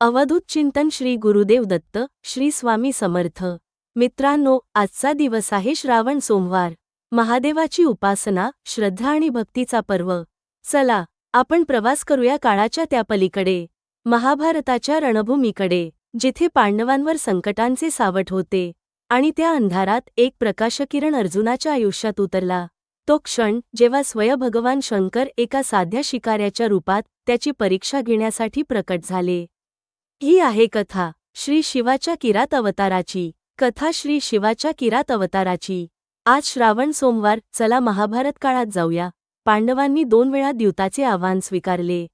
अवधूत चिंतन श्री गुरुदेव दत्त श्री स्वामी समर्थ. मित्रांनो आजचा दिवस आहे श्रावण सोमवार. महादेवाची उपासना श्रद्धा आणि भक्तीचा पर्व. चला आपण प्रवास करूया काळाच्या त्या पलीकडे. महाभारताच्या रणभूमीकडे जिथे पांडवांवर संकटांचे सावट होते आणि त्या अंधारात एक प्रकाशकिरण अर्जुनाच्या आयुष्यात उतरला. तो क्षण जेव्हा स्वयंभगवान शंकर एका साध्या शिकाऱ्याच्या रूपात त्याची परीक्षा घेण्यासाठी प्रकट झाले. ही आहे कथा श्री शिवाच्या किरात अवताराची. कथा श्री शिवाच्या किरात अवताराची. आज श्रावण सोमवार चला महाभारत काळात जाऊया. पांडवांनी दोन वेळा द्यूताचे आव्हान स्वीकारले.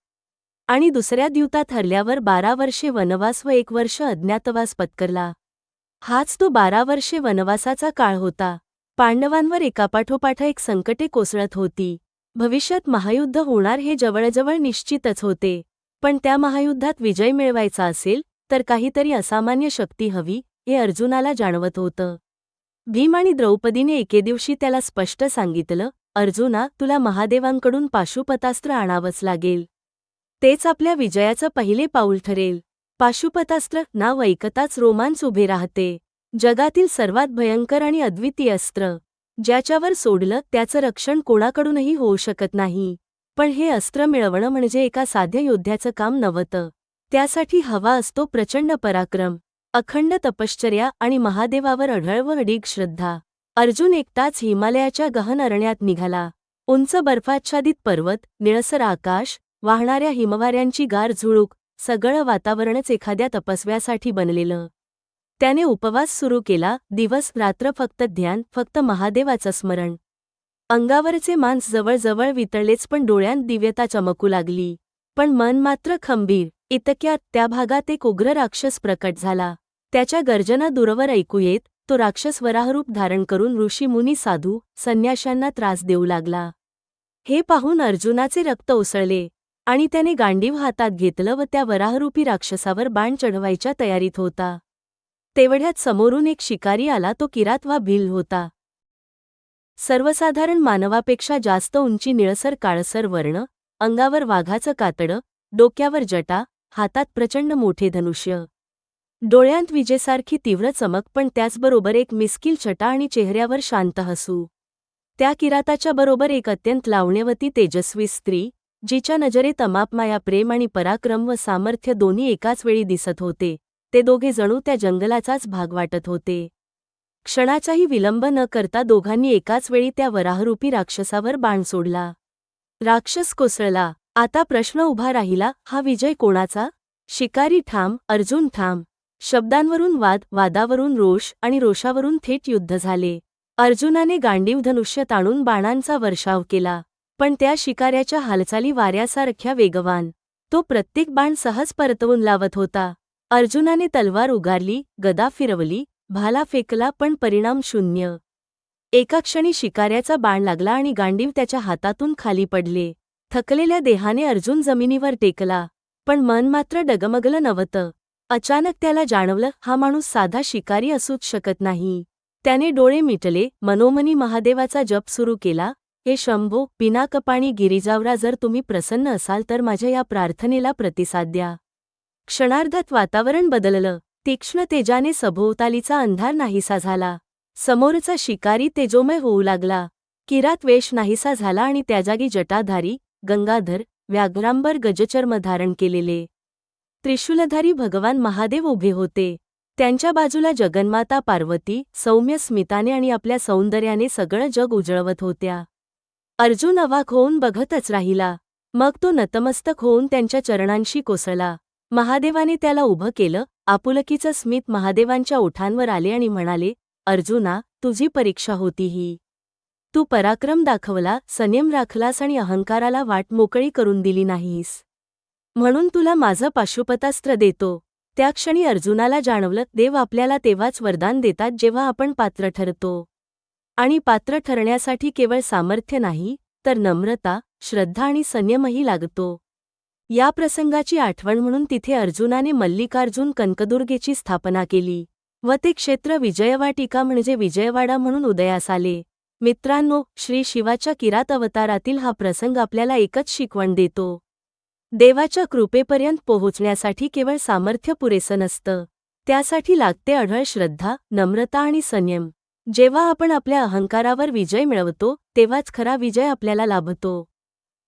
आणि दुसऱ्या द्यूतात हरल्यावर बारा वर्षे वनवास व एक वर्ष अज्ञातवास पत्करला. हाच तो बारा वर्षे वनवासाचा काळ होता. पांडवांवर एकापाठोपाठ एक संकटे कोसळत होती. भविष्यात महायुद्ध होणार हे जवळजवळ निश्चितच होते. पण त्या महायुद्धात विजय मिळवायचा असेल तर काहीतरी असामान्य शक्ती हवी हे अर्जुनाला जाणवत होतं. भीम आणि द्रौपदीने एके दिवशी त्याला स्पष्ट सांगितलं अर्जुना तुला महादेवांकडून पाशुपतास्त्र आणावंच लागेल. तेच आपल्या विजयाचं पहिले पाऊल ठरेल. पाशुपतास्त्र नाव ऐकताच रोमांच उभे राहते. जगातील सर्वात भयंकर आणि अद्वितीय अस्त्र. ज्याच्यावर सोडलं त्याचं रक्षण कोणाकडूनही होऊ शकत नाही. पण हे अस्त्र मिळवणं म्हणजे एका साध्या योद्ध्याचं काम नव्हतं. त्यासाठी हवा असतो प्रचंड पराक्रम अखंड तपश्चर्या आणि महादेवावर अढळ व अडीग श्रद्धा. अर्जुन एकटाच हिमालयाच्या गहन अरण्यात निघाला. उंच बर्फाच्छादित पर्वत निळसर आकाश वाहणाऱ्या हिमवाऱ्यांची गार झुळूक सगळं वातावरणच एखाद्या तपस्व्यासाठी बनलेलं. त्याने उपवास सुरू केला दिवस रात्र फक्त ध्यान फक्त महादेवाचं स्मरण. अंगावरचे मांस जवळजवळ वितळलेच पण डोळ्यांत दिव्यता चमकू लागली. पण मन मात्र खंबीर इतक्यात त्या भागात एक उग्र राक्षस प्रकट झाला. त्याच्या गर्जना दूरवर ऐकू येत तो राक्षस वराहरूप धारण करून ऋषीमुनी साधू संन्याशांना त्रास देऊ लागला. हे पाहून अर्जुनाचे रक्त उसळले आणि त्याने गांडीव हातात घेतलं व त्या वराहरूपी राक्षसावर बाण चढवायच्या तयारीत होता. तेवढ्यात समोरून एक शिकारी आला तो किरात वा भिल होता. सर्वसाधारण मानवापेक्षा जास्त उंची निळसर काळसर वर्ण अंगावर वाघाचं कातडं डोक्यावर जटा हातात प्रचंड मोठे धनुष्य. डोळ्यांत विजेसारखी तीव्र चमक पण त्याचबरोबर एक मिस्किल छटा आणि चेहऱ्यावर शांत हसू. त्या किराताच्या बरोबर एक अत्यंत लावण्यवती तेजस्वी स्त्री जिच्या नजरेत अमापमाया प्रेम आणि पराक्रम व सामर्थ्य दोन्ही एकाच वेळी दिसत होते. ते दोघे जणू त्या जंगलाचाच भाग वाटत होते. क्षणाचाही विलंब न करता दोघांनी एकाच वेळी त्या वराहरूपी राक्षसावर बाण सोडला. राक्षस कोसळला. आता प्रश्न उभा राहिला हा विजय कोणाचा? शिकारी ठाम अर्जुन ठाम. शब्दांवरून वाद वादावरून रोष आणि रोषावरून थेट युद्ध झाले. अर्जुनाने गांडीव धनुष्य ताणून बाणांचा वर्षाव केला. पण त्या शिकाऱ्याच्या हालचाली वाऱ्यासारख्या वेगवान. तो प्रत्येक बाण सहज परतवून लावत होता. अर्जुनाने तलवार उगारली गदा फिरवली भाला फेकला पण परिणाम शून्य. एका क्षणी शिकाऱ्याचा बाण लागला आणि गांडीव त्याच्या हातातून खाली पडले. थकलेल्या देहाने अर्जुन जमिनीवर टेकला पण मन मात्र डगमगलं नव्हतं. अचानक त्याला जाणवलं हा माणूस साधा शिकारी असूच शकत नाही. त्याने डोळे मिटले मनोमनी महादेवाचा जप सुरू केला हे शंभो पिनाकपाणी गिरिजावरा जर तुम्ही प्रसन्न असाल तर माझ्या या प्रार्थनेला प्रतिसाद द्या. क्षणार्धात वातावरण बदललं. तीक्ष्ण तेजाने सभोवतालीचा अंधार नाहीसा झाला. समोरचा शिकारी तेजोमय होऊ लागला. किरात वेश नाहीसा झाला आणि त्याजागी जटाधारी गंगाधर व्याघ्रांबर गजचर्म धारण केलेले. त्रिशूलधारी भगवान महादेव उभे होते. त्यांच्या बाजूला जगन्माता पार्वती सौम्य स्मिताने आणि आपल्या सौंदर्याने सगळं जग उजळवत होत्या. अर्जुन अवाक होऊन बघतच राहिला. मग तो नतमस्तक होऊन त्यांच्या चरणांशी कोसळला. महादेवाने त्याला उभं केलं आपुलकीचं स्मित महादेवांच्या ओठांवर आले आणि म्हणाले अर्जुना तुझी परीक्षा होती ही. तू पराक्रम दाखवला संयम राखलास आणि अहंकाराला वाट मोकळी करून दिली नाहीस. म्हणून तुला माझं पाशुपतास्त्र देतो. त्या क्षणी अर्जुनाला जाणवलं देव आपल्याला तेव्हाच वरदान देतात जेव्हा आपण पात्र ठरतो. आणि पात्र ठरण्यासाठी केवळ सामर्थ्य नाही तर नम्रता श्रद्धा आणि संयमही लागतो. या प्रसंगाची आठवण म्हणून तिथे अर्जुनाने मल्लिकार्जुन कनकदुर्गेची स्थापना केली व ते क्षेत्र विजयवाटिका म्हणजे विजयवाडा म्हणून उदयास आले. मित्रांनो श्री शिवाच्या किरात अवतारातील हा प्रसंग आपल्याला एकच शिकवण देतो. देवाच्या कृपेपर्यंत पोहोचण्यासाठी केवळ सामर्थ्य पुरेसं नसतं. त्यासाठी लागते अढळ श्रद्धा नम्रता आणि संयम. जेव्हा आपण आपल्या अहंकारावर विजय मिळवतो तेव्हाच खरा विजय आपल्याला लाभतो.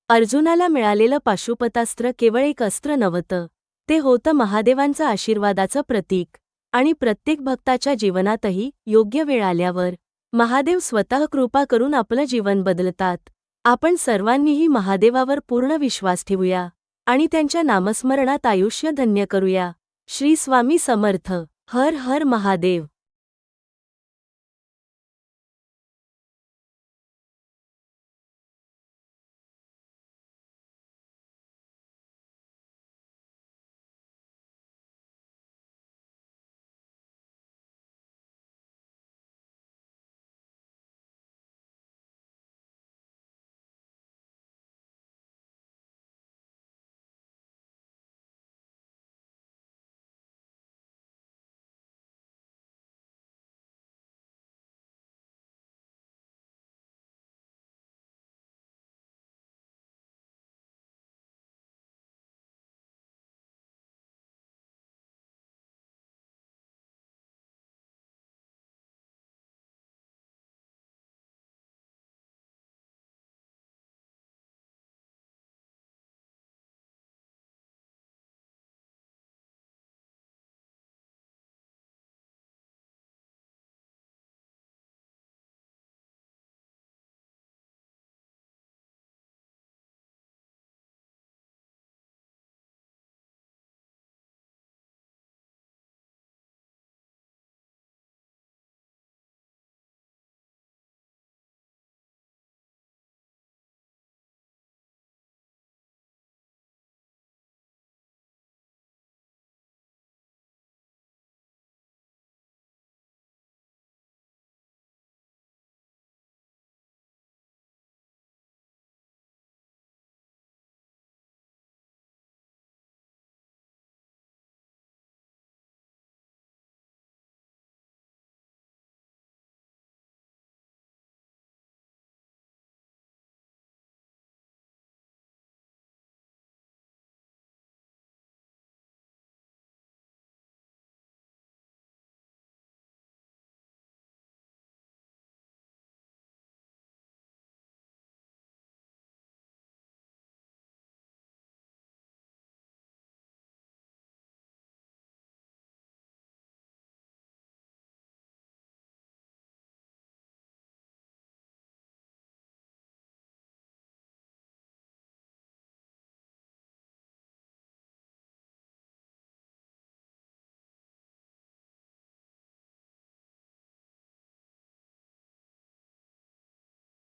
अर्जुनाला मिळालेलं पाशुपतास्त्र केवळ एक अस्त्र नव्हतं. ते होतं महादेवांचं आशीर्वादाचं प्रतीक. आणि प्रत्येक भक्ताच्या जीवनातही योग्य वेळ आल्यावर महादेव स्वतः कृपा करून आपलं जीवन बदलतात. आपण सर्वांनीही महादेवावर पूर्ण विश्वास ठेवूया आणि त्यांच्या नामस्मरणात आयुष्य धन्य करूया. श्री स्वामी समर्थ. हर हर महादेव.